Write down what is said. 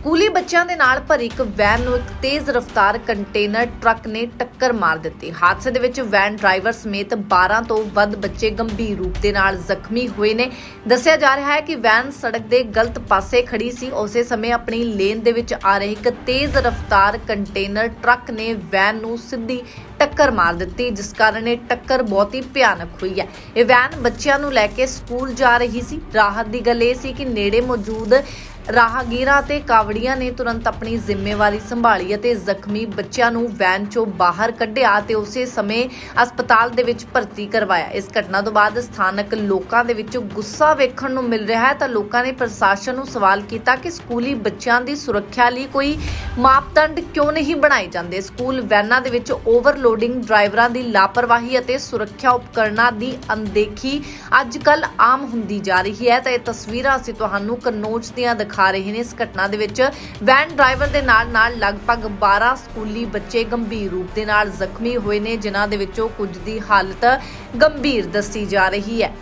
ਸਕੂਲੀ ਬੱਚਿਆਂ ਦੇ ਨਾਲ ਭਰੀ ਇੱਕ ਵੈਨ ਨੂੰ ਇੱਕ ਤੇਜ਼ ਰਫ਼ਤਾਰ ਕੰਟੇਨਰ ਟਰੱਕ ਨੇ ਟੱਕਰ ਮਾਰ ਦਿੱਤੀ। ਹਾਦਸੇ ਦੇ ਵਿੱਚ ਵੈਨ ਡਰਾਈਵਰ ਸਮੇਤ 12 ਤੋਂ ਵੱਧ ਬੱਚੇ ਗੰਭੀਰ ਰੂਪ ਦੇ ਨਾਲ ਜ਼ਖਮੀ ਹੋਏ ਨੇ। ਦੱਸਿਆ ਜਾ ਰਿਹਾ ਹੈ ਕਿ ਵੈਨ ਸੜਕ ਦੇ ਗਲਤ ਪਾਸੇ ਖੜੀ ਸੀ। ਉਸੇ ਸਮੇਂ ਆਪਣੀ ਲੇਨ ਦੇ ਵਿੱਚ ਆ ਰਹੀ ਇੱਕ ਤੇਜ਼ ਰਫ਼ਤਾਰ ਕੰਟੇਨਰ ਟਰੱਕ ਨੇ ਵੈਨ ਨੂੰ ਸਿੱਧੀ ਟੱਕਰ ਮਾਰ ਦਿੱਤੀ, ਜਿਸ ਕਾਰਨ ਇਹ ਟੱਕਰ ਬਹੁਤ ਹੀ ਭਿਆਨਕ ਹੋਈ ਹੈ। ਇਹ ਵੈਨ ਬੱਚਿਆਂ ਨੂੰ ਲੈ ਕੇ ਸਕੂਲ ਜਾ ਰਹੀ ਸੀ। ਰਾਹਤ ਦੀ ਗੱਲ ਇਹ ਸੀ ਕਿ ਨੇੜੇ ਮੌਜੂਦ ਰਾਹਗੀਰਾਂ ਤੇ ਕਾਵੜੀਆਂ ਨੇ ਤੁਰੰਤ ਆਪਣੀ ਜ਼ਿੰਮੇਵਾਰੀ ਸੰਭਾਲੀ ਅਤੇ ਜ਼ਖਮੀ ਬੱਚਿਆਂ ਨੂੰ ਵੈਨ ਚੋਂ ਬਾਹਰ ਕੱਢਿਆ ਤੇ ਉਸੇ ਸਮੇਂ ਹਸਪਤਾਲ ਦੇ ਵਿੱਚ ਭਰਤੀ ਕਰਵਾਇਆ। ਇਸ ਘਟਨਾ ਤੋਂ ਬਾਅਦ ਸਥਾਨਕ ਲੋਕਾਂ ਦੇ ਵਿੱਚ ਗੁੱਸਾ ਵੇਖਣ ਨੂੰ ਮਿਲ ਰਿਹਾ ਹੈ ਤਾਂ ਲੋਕਾਂ ਨੇ ਪ੍ਰਸ਼ਾਸਨ ਨੂੰ ਸਵਾਲ ਕੀਤਾ ਕਿ ਸਕੂਲੀ ਬੱਚਿਆਂ ਦੀ ਸੁਰੱਖਿਆ ਲਈ ਕੋਈ ਮਾਪਦੰਡ ਕਿਉਂ ਨਹੀਂ ਬਣਾਏ ਜਾਂਦੇ? ਸਕੂਲ ਵੈਨਾਂ ਦੇ ਵਿੱਚ ਓਵਰਲੋਡਿੰਗ ਡਰਾਈਵਰਾਂ ਦੀ ਲਾਪਰਵਾਹੀ ਅਤੇ ਸੁਰੱਖਿਆ ਉਪਕਰਨਾਂ ਦੀ ਅਣਦੇਖੀ ਅੱਜ ਕੱਲ ਆਮ ਹੁੰਦੀ ਜਾ ਰਹੀ ਹੈ। ਤਾਂ ਇਹ ਤਸਵੀਰਾਂ ਅਸੀਂ ਤੁਹਾਨੂੰ ਕਨੋਜ ਦੀਆਂ ਦਿਖਾ ਰਹੇ ਨੇ। ਇਸ ਘਟਨਾ ਦੇ ਵਿੱਚ ਵੈਨ ਡਰਾਈਵਰ ਦੇ ਨਾਲ ਨਾਲ ਲਗਭਗ 12 ਸਕੂਲੀ ਬੱਚੇ ਗੰਭੀਰ ਰੂਪ ਦੇ ਨਾਲ ਜ਼ਖਮੀ ਹੋਏ ਨੇ, ਜਿਨ੍ਹਾਂ ਦੇ ਵਿੱਚੋਂ ਕੁਝ ਦੀ ਹਾਲਤ ਗੰਭੀਰ ਦੱਸੀ ਜਾ ਰਹੀ ਹੈ।